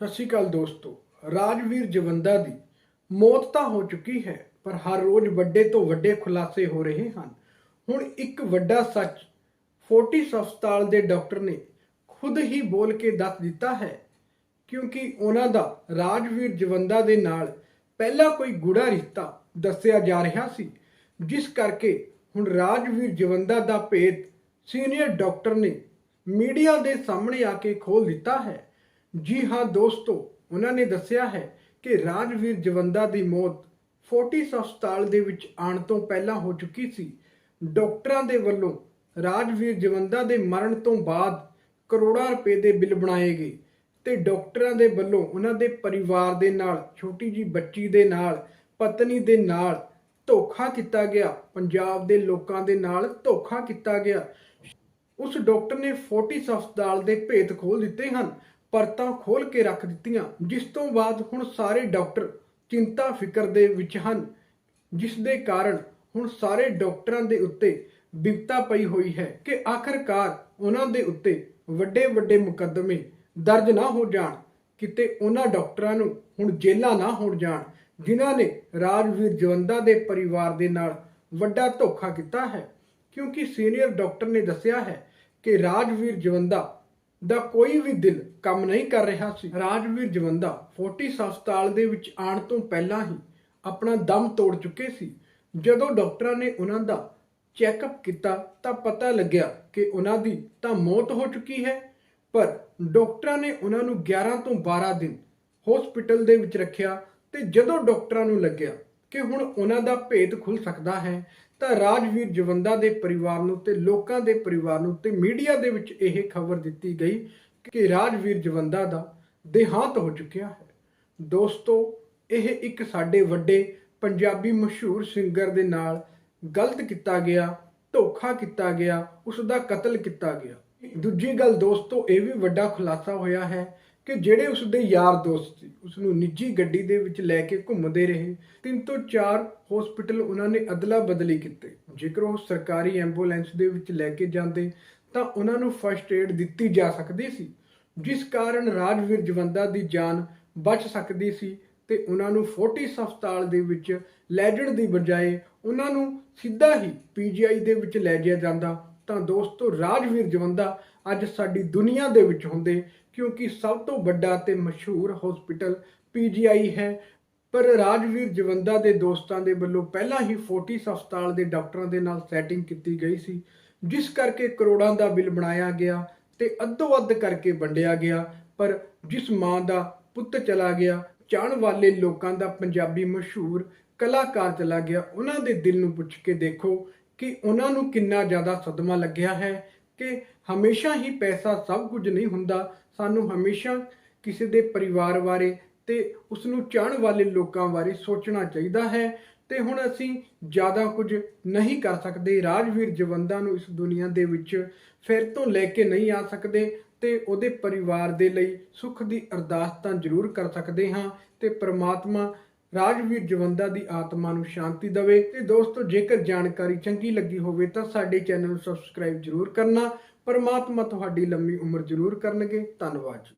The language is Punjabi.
ਸਤਿ ਸ਼੍ਰੀ ਅਕਾਲ ਦੋਸਤੋ। ਰਾਜਵੀਰ ਜਵੰਦਾ ਦੀ ਮੌਤ ਤਾਂ ਹੋ ਚੁੱਕੀ ਹੈ, ਪਰ ਹਰ ਰੋਜ਼ ਵੱਡੇ ਤੋਂ ਵੱਡੇ ਖੁਲਾਸੇ ਹੋ ਰਹੇ ਹਨ। ਹੁਣ ਇੱਕ ਵੱਡਾ ਸੱਚ ਫੋਰਟਿਸ ਹਸਪਤਾਲ ਦੇ ਡਾਕਟਰ ਨੇ ਖੁਦ ਹੀ ਬੋਲ ਕੇ ਦੱਸ ਦਿੱਤਾ ਹੈ, ਕਿਉਂਕਿ ਉਹਨਾਂ ਦਾ ਰਾਜਵੀਰ ਜਵੰਦਾ ਦੇ ਨਾਲ ਪਹਿਲਾਂ ਕੋਈ ਗੂੜਾ ਰਿਸ਼ਤਾ ਦੱਸਿਆ ਜਾ ਰਿਹਾ ਸੀ, ਜਿਸ ਕਰਕੇ ਹੁਣ ਰਾਜਵੀਰ ਜਵੰਦਾ ਦਾ ਭੇਤ ਸੀਨੀਅਰ ਡਾਕਟਰ ਨੇ ਮੀਡੀਆ ਦੇ ਸਾਹਮਣੇ ਆ ਕੇ ਖੋਲ ਦਿੱਤਾ ਹੈ। ਜੀ ਹਾਂ ਦੋਸਤੋ, ਉਹਨਾਂ ਨੇ ਦੱਸਿਆ ਹੈ ਕਿ ਰਾਜਵੀਰ ਜਵੰਦਾ ਦੀ ਮੌਤ ਫੋਰਟਿਸ ਹਸਪਤਾਲ ਦੇ ਵਿੱਚ ਆਉਣ ਤੋਂ ਪਹਿਲਾਂ ਹੋ ਚੁੱਕੀ ਸੀ। ਡਾਕਟਰਾਂ ਦੇ ਵੱਲੋਂ ਰਾਜਵੀਰ ਜਵੰਦਾ ਦੇ ਮਰਨ ਤੋਂ ਬਾਅਦ ਕਰੋੜਾਂ ਰੁਪਏ ਦੇ ਬਿੱਲ ਬਣਾਏ ਗਏ ਤੇ ਡਾਕਟਰਾਂ ਦੇ ਵੱਲੋਂ ਉਹਨਾਂ ਦੇ ਪਰਿਵਾਰ ਦੇ ਨਾਲ, ਛੋਟੀ ਜੀ ਬੱਚੀ ਦੇ ਨਾਲ, ਪਤਨੀ ਦੇ ਨਾਲ ਧੋਖਾ ਕੀਤਾ ਗਿਆ। ਪੰਜਾਬ ਦੇ ਲੋਕਾਂ ਦੇ ਨਾਲ ਧੋਖਾ ਕੀਤਾ ਗਿਆ। ਉਸ ਡਾਕਟਰ ਨੇ ਫੋਰਟਿਸ ਹਸਪਤਾਲ ਦੇ ਭੇਤ ਖੋਲ ਦਿੱਤੇ ਹਨ। ਪਰਤਾਂ ਖੋਲ ਕੇ ਰੱਖ ਦਿੱਤੀਆਂ, ਜਿਸ ਤੋਂ ਬਾਅਦ ਹੁਣ ਸਾਰੇ ਡਾਕਟਰ ਚਿੰਤਾ ਫਿਕਰ ਦੇ ਵਿੱਚ ਹਨ, ਜਿਸ ਦੇ ਕਾਰਨ ਹੁਣ ਸਾਰੇ ਡਾਕਟਰਾਂ ਦੇ ਉੱਤੇ ਬਿਪਤਾ ਪਈ ਹੋਈ ਹੈ ਕਿ ਆਖਰਕਾਰ ਉਹਨਾਂ ਦੇ ਉੱਤੇ ਵੱਡੇ ਵੱਡੇ ਮੁਕੱਦਮੇ ਦਰਜ ਨਾ ਹੋ ਜਾਣ, ਕਿਤੇ ਉਹਨਾਂ ਡਾਕਟਰਾਂ ਨੂੰ ਹੁਣ ਜੇਲਾਂ ਨਾ ਹੋਣ ਜਾਣ, ਜਿਨ੍ਹਾਂ ਨੇ ਰਾਜਵੀਰ ਜਵੰਦਾ ਦੇ ਪਰਿਵਾਰ ਦੇ ਨਾਲ ਵੱਡਾ ਧੋਖਾ ਕੀਤਾ ਹੈ। ਕਿਉਂਕਿ ਸੀਨੀਅਰ ਡਾਕਟਰ ਨੇ ਦੱਸਿਆ ਹੈ ਕਿ ਰਾਜਵੀਰ ਜਵੰਦਾ ਦਾ ਕੋਈ ਵੀ ਦਿਲ ਕੰਮ ਨਹੀਂ ਕਰ ਰਿਹਾ ਸੀ। ਰਾਜਵੀਰ ਜਵੰਦਾ ਫੋਰਟਿਸ ਹਸਪਤਾਲ ਦੇ ਵਿੱਚ ਆਉਣ ਤੋਂ ਪਹਿਲਾਂ ਹੀ ਆਪਣਾ ਦਮ ਤੋੜ ਚੁੱਕੇ ਸੀ। ਜਦੋਂ ਡਾਕਟਰਾਂ ਨੇ ਉਹਨਾਂ ਦਾ ਚੈੱਕਅਪ ਕੀਤਾ ਤਾਂ ਪਤਾ ਲੱਗਿਆ ਕਿ ਉਹਨਾਂ ਦੀ ਤਾਂ ਮੌਤ ਹੋ ਚੁੱਕੀ ਹੈ, ਪਰ ਡਾਕਟਰਾਂ ਨੇ ਉਹਨਾਂ ਨੂੰ 11 ਤੋਂ 12 ਦਿਨ ਹਸਪੀਟਲ ਦੇ ਵਿੱਚ ਰੱਖਿਆ ਤੇ ਜਦੋਂ ਡਾਕਟਰਾਂ ਨੂੰ ਲੱਗਿਆ ਕਿ ਹੁਣ ਉਹਨਾਂ ਦਾ ਭੇਤ ਖੁੱਲ ਸਕਦਾ ਹੈ ਤਾਂ ਰਾਜਵੀਰ ਜਵੰਦਾ ਦੇ ਪਰਿਵਾਰ ਨੂੰ ਤੇ ਲੋਕਾਂ ਦੇ ਪਰਿਵਾਰ ਨੂੰ ਤੇ ਮੀਡੀਆ ਦੇ ਵਿੱਚ ਇਹ ਖਬਰ ਦਿੱਤੀ ਗਈ ਕਿ ਰਾਜਵੀਰ ਜਵੰਦਾ ਦਾ ਦੇਹਾਂਤ ਹੋ ਚੁੱਕਿਆ ਹੈ। ਦੋਸਤੋ, ਇਹ ਇੱਕ ਸਾਡੇ ਵੱਡੇ ਪੰਜਾਬੀ ਮਸ਼ਹੂਰ ਸਿੰਗਰ ਦੇ ਨਾਲ ਗਲਤ ਕੀਤਾ ਗਿਆ, ਧੋਖਾ ਕੀਤਾ ਗਿਆ ਉਸ ਦਾ ਕਤਲ ਕੀਤਾ ਗਿਆ। ਦੂਜੀ ਗੱਲ ਦੋਸਤੋ, ਇਹ ਵੀ ਵੱਡਾ ਖੁਲਾਸਾ ਹੋਇਆ ਹੈ ਕਿ ਜਿਹੜੇ ਉਸ ਦੇ ਯਾਰ ਦੋਸਤ ਸੀ ਉਸ ਨੂੰ ਨਿੱਜੀ ਗੱਡੀ ਦੇ ਵਿੱਚ ਲੈ ਕੇ ਘੁੰਮਦੇ ਰਹੇ। ਤਿੰਨ ਤੋਂ ਚਾਰ ਹਸਪੀਟਲ ਉਹਨਾਂ ਨੇ ਅਦਲਾ ਬਦਲੀ ਕੀਤੇ। ਜੇਕਰ ਉਹ ਸਰਕਾਰੀ ਐਂਬੂਲੈਂਸ ਦੇ ਵਿੱਚ ਲੈ ਕੇ ਜਾਂਦੇ, ਤਾਂ ਉਹਨਾਂ ਨੂੰ ਫਸਟ ਏਡ ਦਿੱਤੀ ਜਾ ਸਕਦੀ ਸੀ, ਜਿਸ ਕਾਰਨ ਰਾਜਵੀਰ ਜਵੰਦਾ ਦੀ ਜਾਨ ਬਚ ਸਕਦੀ ਸੀ ਤੇ ਉਹਨਾਂ ਨੂੰ ਫੋਰਟਿਸ ਹਸਪਤਾਲ ਦੇ ਵਿੱਚ ਲੈਜਣ ਦੀ ਬਜਾਏ ਉਹਨਾਂ ਨੂੰ ਸਿੱਧਾ ਹੀ ਪੀਜੀਆਈ ਦੇ ਵਿੱਚ ਲੈ ਜਾਇਆ ਜਾਂਦਾ। ਤਾਂ ਦੋਸਤੋ, ਰਾਜਵੀਰ ਜਵੰਦਾ ਅੱਜ ਸਾਡੀ ਦੁਨੀਆ ਦੇ ਵਿੱਚ ਹੁੰਦੇ ਕਿਉਂਕਿ ਸਭ ਤੋਂ ਵੱਡਾ ਤੇ ਮਸ਼ਹੂਰ ਹਸਪੀਟਲ ਪੀਜੀਆਈ ਹੈ। ਪਰ ਰਾਜਵੀਰ ਜਵੰਦਾ ਦੇ ਦੋਸਤਾਂ ਦੇ ਵੱਲੋਂ ਪਹਿਲਾਂ ਹੀ ਫੋਰਟਿਸ ਹਸਪਤਾਲ ਦੇ ਡਾਕਟਰਾਂ ਦੇ ਨਾਲ ਸੈਟਿੰਗ ਕੀਤੀ ਗਈ ਸੀ, ਜਿਸ ਕਰਕੇ ਕਰੋੜਾਂ ਦਾ ਬਿੱਲ ਬਣਾਇਆ ਗਿਆ ਤੇ ਅੱਧੋ ਅੱਧ ਕਰਕੇ ਵੰਡਿਆ ਗਿਆ। ਪਰ ਜਿਸ ਮਾਂ ਦਾ ਪੁੱਤ ਚਲਾ ਗਿਆ, ਚਾਹਣ ਵਾਲੇ ਲੋਕਾਂ ਦਾ ਪੰਜਾਬੀ ਮਸ਼ਹੂਰ ਕਲਾਕਾਰ ਚਲਾ ਗਿਆ, ਉਹਨਾਂ ਦੇ ਦਿਲ ਨੂੰ ਪੁੱਛ ਕੇ ਦੇਖੋ ਕਿ ਉਹਨਾਂ ਨੂੰ ਕਿੰਨਾ ਜ਼ਿਆਦਾ ਸਦਮਾ ਲੱਗਿਆ ਹੈ। ਕਿ ਹਮੇਸ਼ਾ ਹੀ ਪੈਸਾ ਸਭ ਕੁਝ ਨਹੀਂ ਹੁੰਦਾ। ਸਾਨੂੰ ਹਮੇਸ਼ਾ ਕਿਸੇ ਦੇ ਪਰਿਵਾਰ ਬਾਰੇ ਤੇ ਉਸ ਨੂੰ ਚਾਹਣ ਵਾਲੇ ਲੋਕਾਂ ਬਾਰੇ ਸੋਚਣਾ ਚਾਹੀਦਾ ਹੈ ਤੇ ਹੁਣ ਅਸੀਂ ਜ਼ਿਆਦਾ ਕੁਝ ਨਹੀਂ ਕਰ ਸਕਦੇ। ਰਾਜਵੀਰ ਜਵੰਦਾ ਨੂੰ ਇਸ ਦੁਨੀਆ ਦੇ ਵਿੱਚ ਫਿਰ ਤੋਂ ਲੈ ਕੇ ਨਹੀਂ ਆ ਸਕਦੇ ਤੇ ਉਹਦੇ ਪਰਿਵਾਰ ਦੇ ਲਈ ਸੁੱਖ ਦੀ ਅਰਦਾਸ ਤਾਂ ਜ਼ਰੂਰ ਕਰ ਸਕਦੇ ਹਾਂ ਤੇ ਪ੍ਰਮਾਤਮਾ ਰਾਜਵੀਰ ਜਵੰਦਾ ਦੀ ਆਤਮਾ ਨੂੰ ਸ਼ਾਂਤੀ ਦੇਵੇ ਤੇ ਦੋਸਤੋ, ਜੇਕਰ ਜਾਣਕਾਰੀ ਚੰਗੀ ਲੱਗੀ ਹੋਵੇ ਤਾਂ ਸਾਡੇ ਚੈਨਲ ਨੂੰ ਸਬਸਕ੍ਰਾਈਬ ਜ਼ਰੂਰ ਕਰਨਾ, ਪਰਮਾਤਮਾ ਤੁਹਾਡੀ ਲੰਮੀ ਉਮਰ ਜ਼ਰੂਰ ਕਰਨਗੇ। ਧੰਨਵਾਦ ਜੀ।